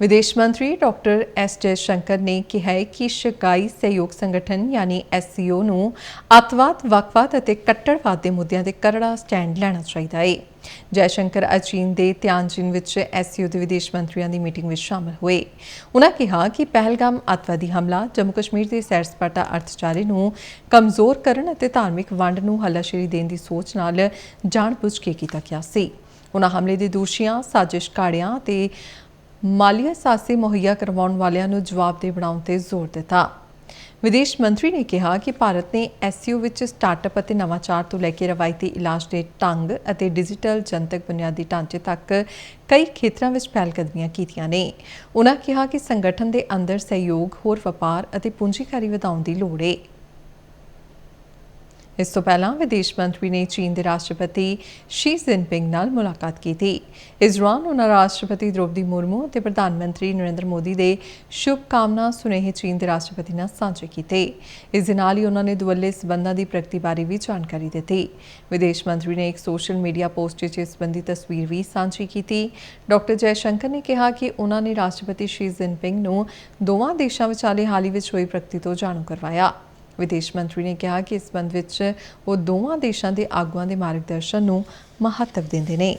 ਵਿਦੇਸ਼ ਮੰਤਰੀ doctor S ਜੈ ਨੇ ਕਿਹਾ ਹੈ ਕਿ ਸ਼ਿਕਾਈ ਸਹਿਯੋਗ ਸੰਗਠਨ ਯਾਨੀ ਐਸਸੀਓ ਨੂੰ ਅੱਤਵਾਦ, ਵੱਖਵਾਦ ਅਤੇ ਕੱਟੜਵਾਦ ਦੇ ਮੁੱਦਿਆਂ ਤੇ ਕਰੜਾ ਸਟੈਂਡ ਲੈਣਾ ਚਾਹੀਦਾ ਹੈ। ਜੈਸ਼ੰਕਰ ਅੱਜ ਚੀਨ ਦੇ ਤਿਆਨਜਿਨ ਵਿੱਚ ਐਸਸੀਓ ਦੇ ਵਿਦੇਸ਼ ਮੰਤਰੀਆਂ ਦੀ ਮੀਟਿੰਗ ਵਿੱਚ ਸ਼ਾਮਲ ਹੋਏ। ਉਨ੍ਹਾਂ ਕਿਹਾ ਕਿ ਪਹਿਲਗਾਮ ਅੱਤਵਾਦੀ ਹਮਲਾ ਜੰਮੂ ਕਸ਼ਮੀਰ ਦੇ ਸੈਰ ਸਪਾਟਾ ਅਰਥਚਾਰੇ ਨੂੰ ਕਮਜ਼ੋਰ ਕਰਨ ਅਤੇ ਧਾਰਮਿਕ ਵੰਡ ਨੂੰ ਹੱਲਾਸ਼ੇਰੀ ਦੇਣ ਦੀ ਸੋਚ ਨਾਲ ਜਾਣਬੁੱਝ ਕੇ ਕੀਤਾ ਗਿਆ ਸੀ। ਉਹਨਾਂ ਹਮਲੇ ਦੇ ਦੋਸ਼ੀਆਂ, ਸਾਜ਼ਿਸ਼ ਘਾੜਿਆਂ ਤੇ ਮਾਲੀਆ ਸਾਸੇ ਮੁਹੱਈਆ ਕਰਵਾਉਣ ਵਾਲਿਆਂ ਨੂੰ ਜਵਾਬਦੇਹ ਬਣਾਉਣ ਤੇ ਜ਼ੋਰ ਦਿੱਤਾ। ਵਿਦੇਸ਼ ਮੰਤਰੀ ਨੇ ਕਿਹਾ ਕਿ ਭਾਰਤ ਨੇ ਐਸਸੀਓ ਵਿੱਚ ਸਟਾਰਟਅਪ ਅਤੇ ਨਵਾਚਾਰ ਤੋਂ ਲੈ ਕੇ ਰਵਾਇਤੀ ਇਲਾਜ ਦੇ ਢੰਗ ਅਤੇ ਡਿਜੀਟਲ ਜਨਤਕ ਬੁਨਿਆਦੀ ਢਾਂਚੇ ਤੱਕ ਕਈ ਖੇਤਰਾਂ ਵਿੱਚ ਪਹਿਲਕਦਮੀਆਂ ਕੀਤੀਆਂ ਨੇ। ਉਹਨਾਂ ਕਿਹਾ ਕਿ ਸੰਗਠਨ ਦੇ ਅੰਦਰ ਸਹਿਯੋਗ, ਹੋਰ ਵਪਾਰ ਅਤੇ ਪੂੰਜੀਕਾਰੀ ਵਧਾਉਣ ਦੀ ਲੋੜ ਹੈ। ਇਸ ਤੋਂ ਪਹਿਲਾਂ ਵਿਦੇਸ਼ ਮੰਤਰੀ ਨੇ ਚੀਨ ਦੇ ਰਾਸ਼ਟਰਪਤੀ ਸ਼ੀ ਜਿਨਪਿੰਗ ਨਾਲ ਮੁਲਾਕਾਤ ਕੀਤੀ। ਇਸ ਦੌਰਾਨ ਉਨ੍ਹਾਂ ਰਾਸ਼ਟਰਪਤੀ ਦ੍ਰੋਪਦੀ ਮੁਰਮੂ ਅਤੇ ਪ੍ਰਧਾਨ ਮੰਤਰੀ ਨਰਿੰਦਰ ਮੋਦੀ ਦੇ ਸ਼ੁਭ ਕਾਮਨਾ ਸੁਨੇਹੇ ਚੀਨ ਦੇ ਰਾਸ਼ਟਰਪਤੀ ਨਾਲ ਸਾਂਝੇ ਕੀਤੇ। ਇਸ ਦੇ ਨਾਲ ਹੀ ਉਨ੍ਹਾਂ ਨੇ ਦੁਵੱਲੇ ਸਬੰਧਾਂ ਦੀ ਪ੍ਰਗਤੀ ਬਾਰੇ ਵੀ ਜਾਣਕਾਰੀ ਦਿੱਤੀ। ਵਿਦੇਸ਼ ਮੰਤਰੀ ਨੇ ਇੱਕ ਸੋਸ਼ਲ ਮੀਡੀਆ ਪੋਸਟ ਵਿੱਚ ਇਸ ਸੰਬੰਧੀ ਤਸਵੀਰ ਵੀ ਸਾਂਝੀ ਕੀਤੀ। ਡਾਕਟਰ ਜੈ ਸ਼ੰਕਰ ਨੇ ਕਿਹਾ ਕਿ ਉਨ੍ਹਾਂ ਨੇ ਰਾਸ਼ਟਰਪਤੀ ਸ਼ੀ ਜਿਨਪਿੰਗ ਨੂੰ ਦੋਵਾਂ ਦੇਸ਼ਾਂ ਵਿਚਾਲੇ ਹਾਲ ਹੀ ਵਿੱਚ ਹੋਈ ਪ੍ਰਗਤੀ ਤੋਂ ਜਾਣੂ ਕਰਵਾਇਆ। ਵਿਦੇਸ਼ ਮੰਤਰੀ ਨੇ ਕਿਹਾ ਕਿ ਇਸ ਸੰਬੰਧ ਵਿੱਚ ਉਹ ਦੋਵਾਂ ਦੇਸ਼ਾਂ ਦੇ ਆਗੂਆਂ ਦੇ ਮਾਰਗਦਰਸ਼ਨ ਨੂੰ ਮਹੱਤਵ ਦਿੰਦੇ ਨੇ।